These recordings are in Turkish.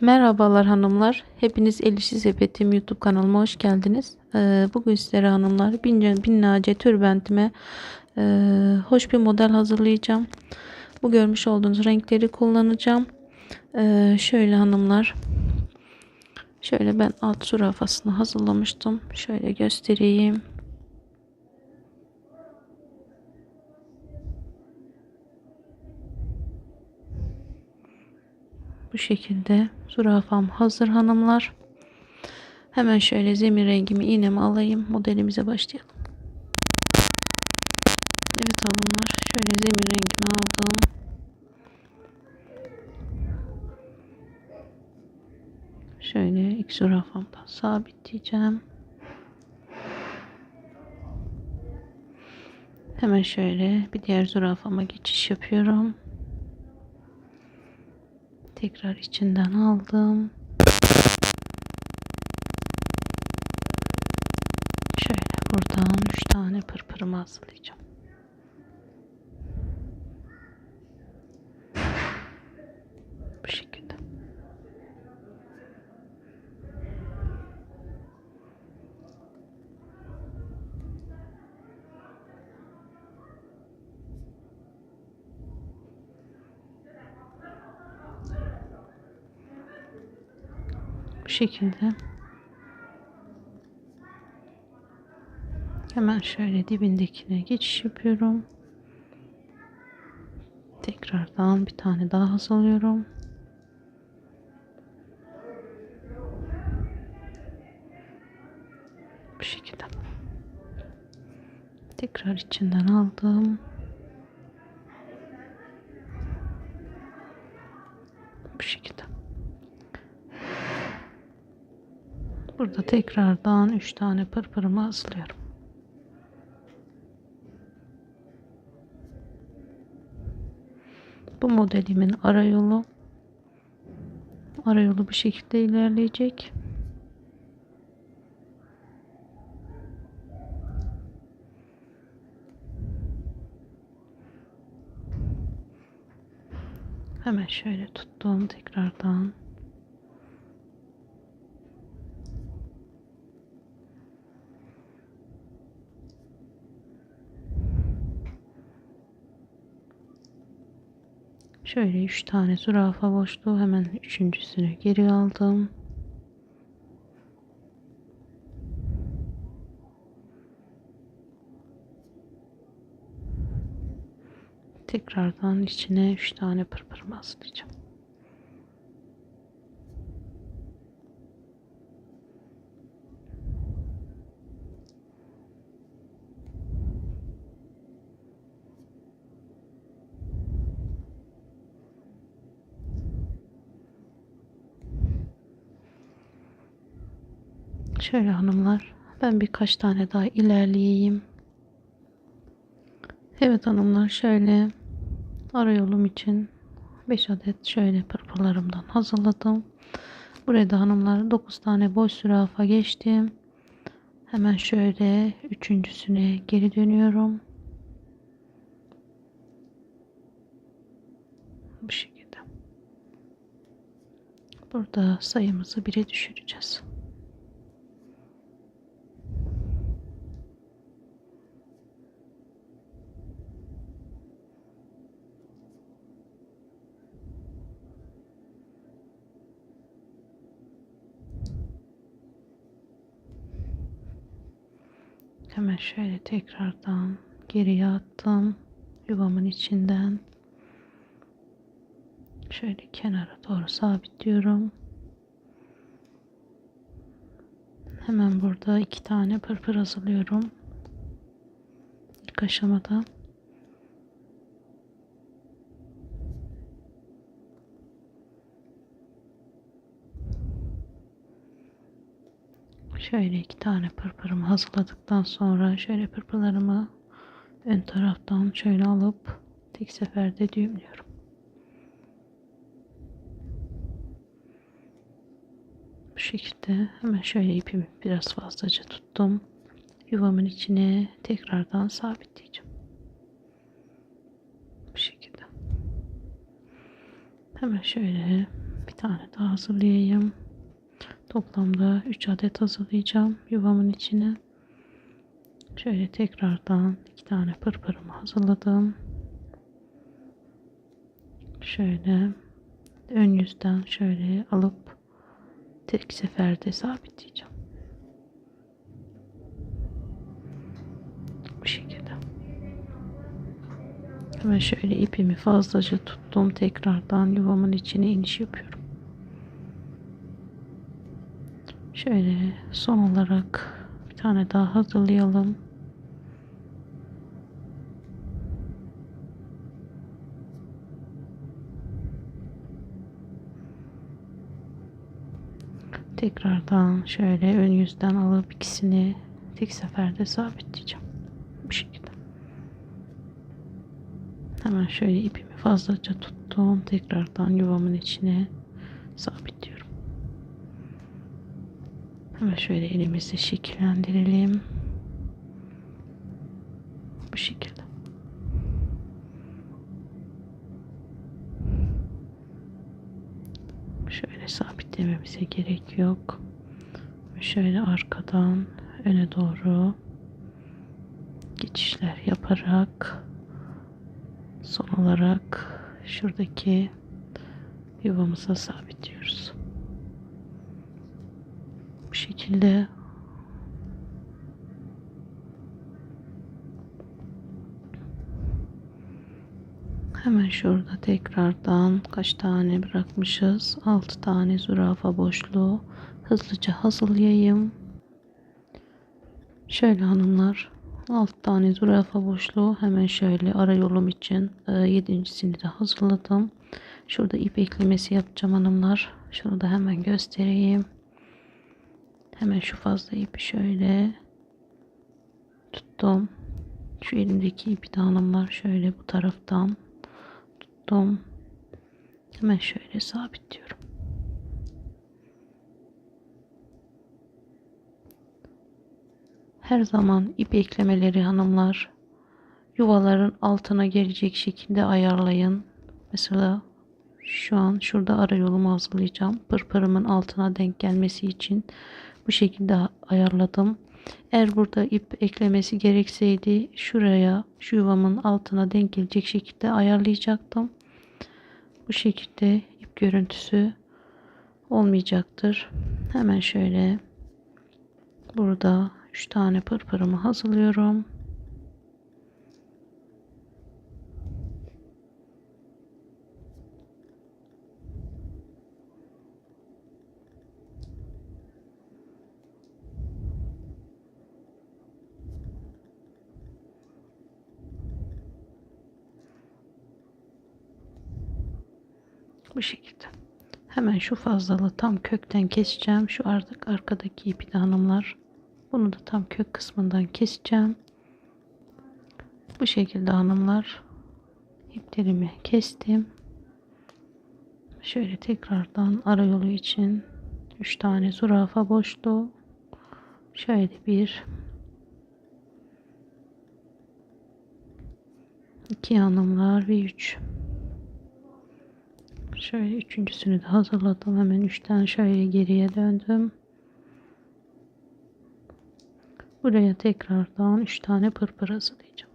Merhabalar hanımlar. Hepiniz Elişi Sepetim YouTube kanalıma hoş geldiniz. Ee, bugün sizlere hanımlar bince, binlerce türbentime e, hoş bir model hazırlayacağım. Bu görmüş olduğunuz renkleri kullanacağım. Ee, şöyle hanımlar. Şöyle ben alt zürafasını hazırlamıştım. Şöyle göstereyim. Bu şekilde zürafam hazır hanımlar. Hemen şöyle zemin rengimi iğnemi alayım. Modelimize başlayalım. Evet hanımlar şöyle zemin rengimi aldım. Şöyle ilk zürafamdan sabitleyeceğim. Hemen şöyle bir diğer zürafama geçiş yapıyorum. Tekrar içinden aldım. Şöyle buradan 3 tane pırpırımı hazırlayacağım. Bu şekilde. Bu şekilde. Hemen şöyle dibindekine geçiş yapıyorum. Tekrardan bir tane daha hazırlıyorum. Bu şekilde. Tekrar içinden aldım. Bu şekilde. Burada tekrardan 3 tane pırpırımı hazırlıyorum. Bu modelimin ara yolu ara yolu bu şekilde ilerleyecek. Hemen şöyle tuttum tekrardan. Şöyle 3 tane zürafa boşluğu hemen üçüncüsünü geri aldım. Tekrardan içine 3 tane pırpır baslayacağım. Şöyle hanımlar ben birkaç tane daha ilerleyeyim. Evet hanımlar şöyle ara yolum için 5 adet şöyle pırpırlarımdan hazırladım. Buraya da hanımlar 9 tane boş zürafa geçtim. Hemen şöyle üçüncüsüne geri dönüyorum. Bu şekilde. Burada sayımızı 1'e düşüreceğiz. Hemen şöyle tekrardan geriye attım. Yuvamın içinden. Şöyle kenara doğru sabitliyorum. Hemen burada iki tane pırpır hazırlıyorum. İlk aşamada. Şöyle iki tane pırpırımı hazırladıktan sonra şöyle pırpırlarımı ön taraftan şöyle alıp tek seferde düğümlüyorum. Bu şekilde hemen şöyle ipimi biraz fazlaca tuttum. Yuvamın içine tekrardan sabitleyeceğim. Bu şekilde. Hemen şöyle Bir tane daha hazırlayayım. Toplamda 3 adet hazırlayacağım yuvamın içine. Şöyle tekrardan iki tane pırpırımı hazırladım. Şöyle ön yüzden şöyle alıp tek seferde sabitleyeceğim. Bu şekilde. Hemen şöyle ipimi fazlaca tuttum. Tekrardan yuvamın içine iniş yapıyorum. Şöyle son olarak bir tane daha hazırlayalım. Tekrardan şöyle ön yüzden alıp ikisini tek seferde sabitleyeceğim. Bu şekilde. Hemen şöyle ipimi fazlaca tuttum. Tekrardan yuvamın içine sabitliyorum. Hemen şöyle elimizle şekillendirelim. Bu şekilde. Şöyle sabitlememize gerek yok. Şöyle arkadan öne doğru geçişler yaparak son olarak şuradaki yuvamıza sabitliyoruz. Şekilde Hemen şurada tekrardan kaç tane bırakmışız? 6 tane zürafa boşluğu hızlıca hazırlayayım. Şöyle hanımlar 6 tane zürafa boşluğu hemen şöyle ara yolum için e, yedincisini de hazırladım. Şurada ip eklemesi yapacağım hanımlar. Şunu da hemen göstereyim. Hemen şu fazla ipi şöyle tuttum. Şu elimdeki ipi hanımlar şöyle bu taraftan tuttum. Hemen şöyle sabitliyorum. Her zaman ip eklemeleri hanımlar yuvaların altına gelecek şekilde ayarlayın. Mesela şu an şurada ara yolumu hazırlayacağım. Pırpırımın altına denk gelmesi için bu şekilde ayarladım. Eğer burada ip eklemesi gerekseydi şuraya şu yuvamın altına denk gelecek şekilde ayarlayacaktım. Bu şekilde ip görüntüsü olmayacaktır. Hemen şöyle burada 3 tane pırpırımı hazırlıyorum. Bu şekilde. Hemen şu fazlalığı tam kökten keseceğim. Şu artık arkadaki ipi de hanımlar. Bunu da tam kök kısmından keseceğim. Bu şekilde hanımlar iplerimi kestim. Şöyle tekrardan ara yolu için 3 tane zürafa boşluğu. Şöyle bir iki hanımlar ve 3 şöyle üçüncüsünü de hazırladım hemen üçten şöyle geriye döndüm Buraya tekrardan 3 tane pırpır hazırlayacağım.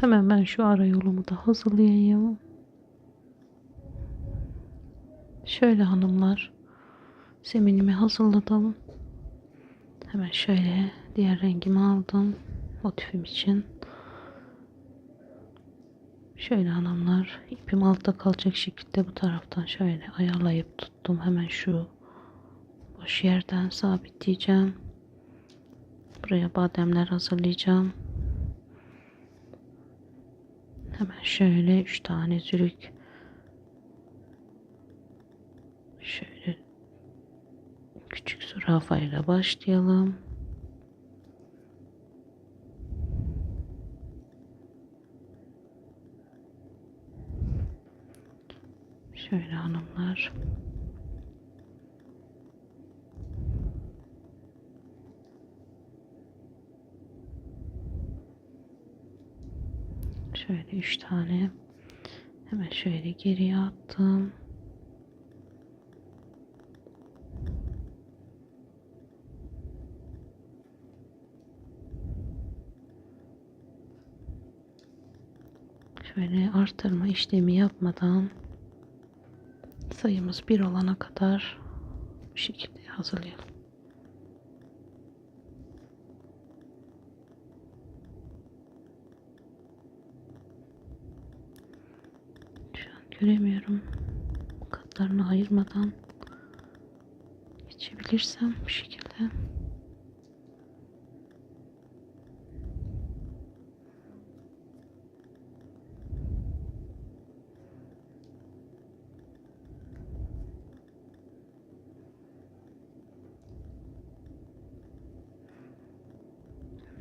Hemen ben şu ara yolumu da hazırlayayım. Şöyle hanımlar zeminimi hazırladım. Hemen şöyle diğer rengimi aldım motifim için. Şöyle hanımlar ipim altta kalacak şekilde bu taraftan şöyle ayarlayıp tuttum. Hemen şu boş yerden sabitleyeceğim. Buraya bademler hazırlayacağım. Hemen şöyle 3 tane zürük. Şöyle küçük zürafayla başlayalım. Şöyle hanımlar. Şöyle üç tane hemen şöyle geriye attım. Şöyle artırma işlemi yapmadan sayımız bir olana kadar bu şekilde hazırlayalım. Şu an göremiyorum. Katlarını ayırmadan geçebilirsem bu şekilde.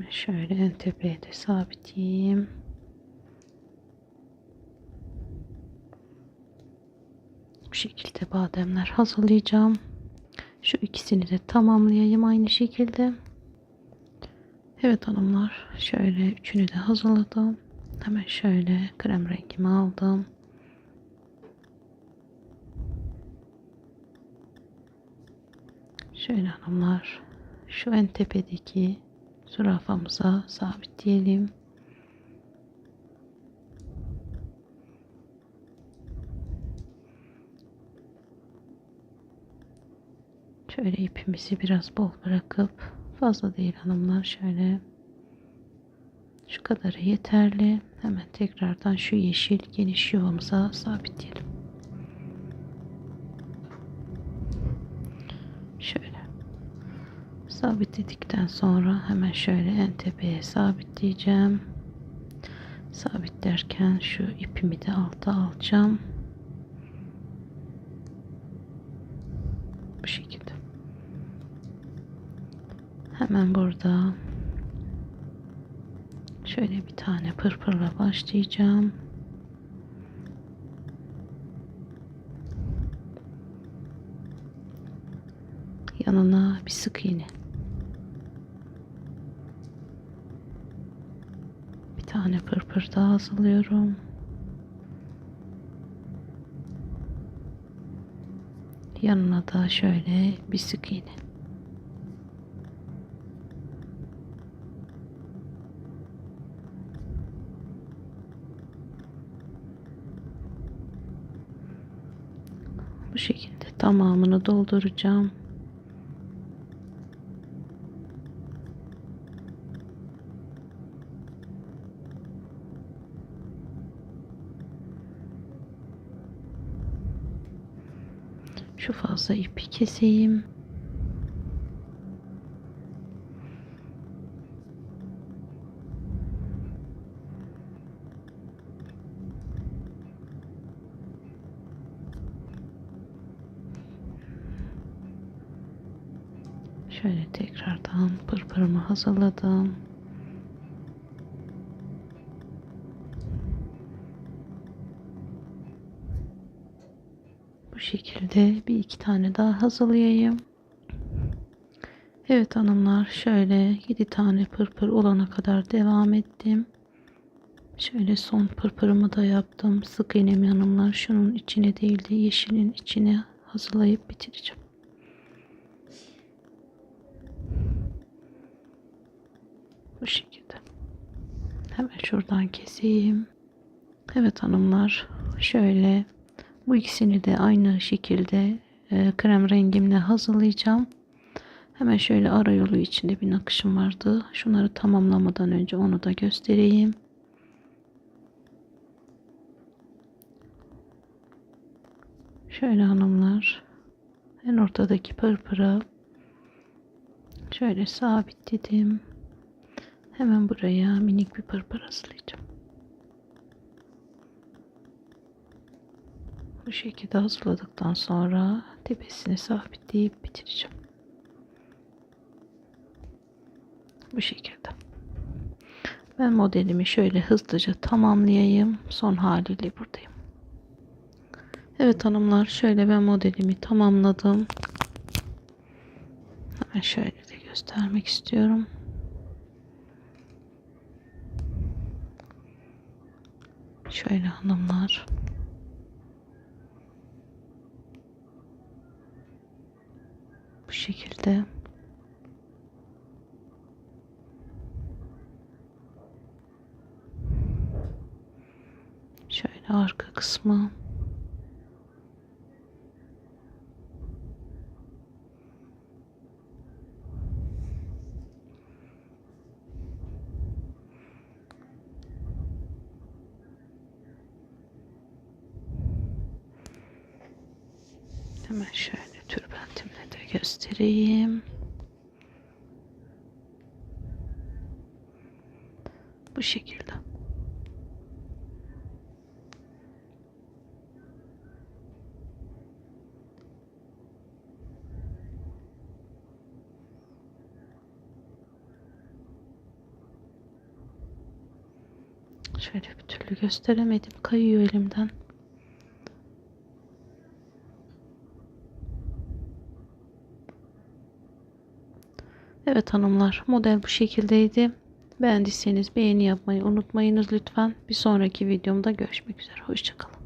Şöyle en tepeye de sabitleyeyim. Bu şekilde bademler hazırlayacağım. Şu ikisini de tamamlayayım aynı şekilde. Evet hanımlar şöyle üçünü de hazırladım. Hemen şöyle krem rengimi aldım. Şöyle hanımlar şu en tepedeki zürafamıza sabitleyelim. Şöyle ipimizi biraz bol bırakıp fazla değil hanımlar şöyle şu kadarı yeterli. Hemen tekrardan şu yeşil geniş yuvamıza sabitleyelim. Şöyle sabitledikten sonra hemen şöyle en tepeye sabitleyeceğim. Sabitlerken şu ipimi de alta alacağım. Bu şekilde. Hemen burada şöyle bir tane pırpırla başlayacağım. Yanına bir sık iğne. Bir tane pırpır daha hazırlıyorum. Yanına da şöyle bir sık iğne. Bu şekilde tamamını dolduracağım. Şu fazla ipi keseyim. Şöyle tekrardan pırpırımı hazırladım. Bu şekilde bir iki tane daha hazırlayayım. Evet hanımlar şöyle 7 tane pırpır olana kadar devam ettim. Şöyle son pırpırımı da yaptım. Sık iğnemi hanımlar şunun içine değil de yeşilin içine hazırlayıp bitireceğim. Bu şekilde. Hemen şuradan keseyim. Evet hanımlar şöyle bu ikisini de aynı şekilde e, krem rengimle hazırlayacağım. Hemen şöyle ara yolu içinde bir nakışım vardı. Şunları tamamlamadan önce onu da göstereyim. Şöyle hanımlar en ortadaki pırpıra şöyle sabitledim. Hemen buraya minik bir pırpır hazırlayacağım. Bu şekilde hazırladıktan sonra tepesini sabitleyip bitireceğim. Bu şekilde. Ben modelimi şöyle hızlıca tamamlayayım. Son haliyle buradayım. Evet hanımlar şöyle ben modelimi tamamladım. Hemen şöyle de göstermek istiyorum. Şöyle hanımlar. Bu şekilde. Şöyle arka kısmı. Hemen şöyle tülbentimle de göstereyim. Bu şekilde. Şöyle bir türlü gösteremedim. Kayıyor elimden. Evet hanımlar model bu şekildeydi. Beğendiyseniz beğeni yapmayı unutmayınız lütfen. Bir sonraki videomda görüşmek üzere. Hoşçakalın.